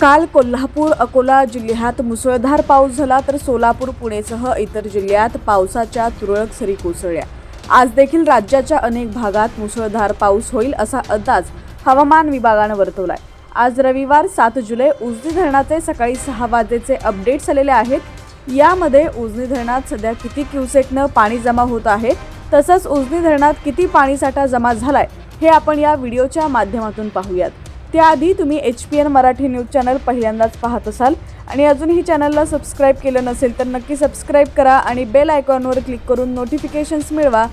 काल कोल्हापूर अकोला जिल्ह्यात मुसळधार पाऊस झाला तर सोलापूर पुणेसह इतर जिल्ह्यात पावसाच्या तुरळक सरी कोसळल्या. आज देखील राज्याच्या अनेक भागात मुसळधार पाऊस होईल असा अंदाज हवामान विभागानं वर्तवलाय. आज रविवार सात जुलै उजनी धरणाचे सकाळी सहा वाजेचे अपडेट्स आलेले आहेत. यामध्ये उजनी धरणात सध्या किती क्युसेकनं पाणी जमा होत आहे तसंच उजनी धरणात किती पाणीसाठा जमा झालाय हे आपण या व्हिडिओच्या माध्यमातून पाहूयात. त्याआधी तुम्ही H P N Marathi news channel पहिल्यांदाच पाहत असाल. आणि अजूनही चॅनलला सबस्क्राईब केलं नसेल तर नक्की सबस्क्राईब करा आणि बेल आयकॉनवर क्लिक करून नोटिफिकेशन्स मिळवा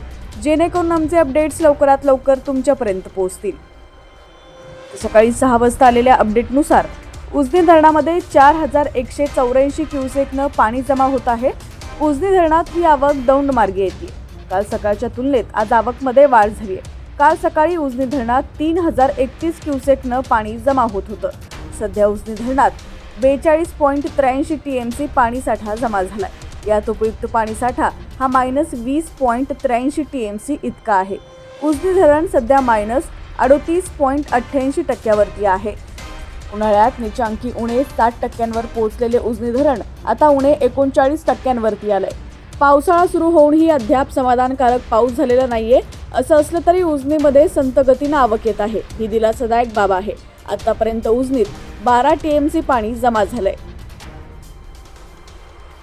जेणेकरून आमचे अपडेट्स लवकरात लवकर तुमच्यापर्यंत पोहोचतील. सकाळी सहा वाजता आलेल्या अपडेटनुसार उजनी धरणामध्ये चार हजार एकशे चौऱ्याऐंशी क्युसेकनं पाणी जमा होत आहे. उजनी धरणात ही आवक दौंड मार्गे येते. काल सकाळच्या तुलनेत आज आवकमध्ये वाढ झाली आहे. काल सकाळी उजनी धरणात तीन हजार एकतीस क्युसेकनं पाणी जमा होत होतं. सध्या उजनी धरणात बेचाळीस पॉईंट त्र्याऐंशी टी एम सी पाणीसाठा जमा झालाय. यात उपयुक्त पाणीसाठा हा मायनस वीस पॉईंट त्र्याऐंशी टी एम सी इतका आहे. उजनी धरण सध्या मायनस अडोतीस पॉईंट अठ्ठ्याऐंशी टक्क्यावरती आहे. उन्हाळ्यात निचांकी उणे साठ टक्क्यांवर पोहोचलेले उजनी धरण आता उणे एकोणचाळीस टक्क्यांवरती आलंय. पावसाळा सुरू होऊनही अद्याप समाधानकारक पाऊस झालेला नाहीये. असं असलं तरी उजनीमध्ये संत गतीनं आवक येत आहे. ही दिलासादायक बाब आहे. आतापर्यंत उजनीत बारा टीएमसी पाणी जमा झालंय.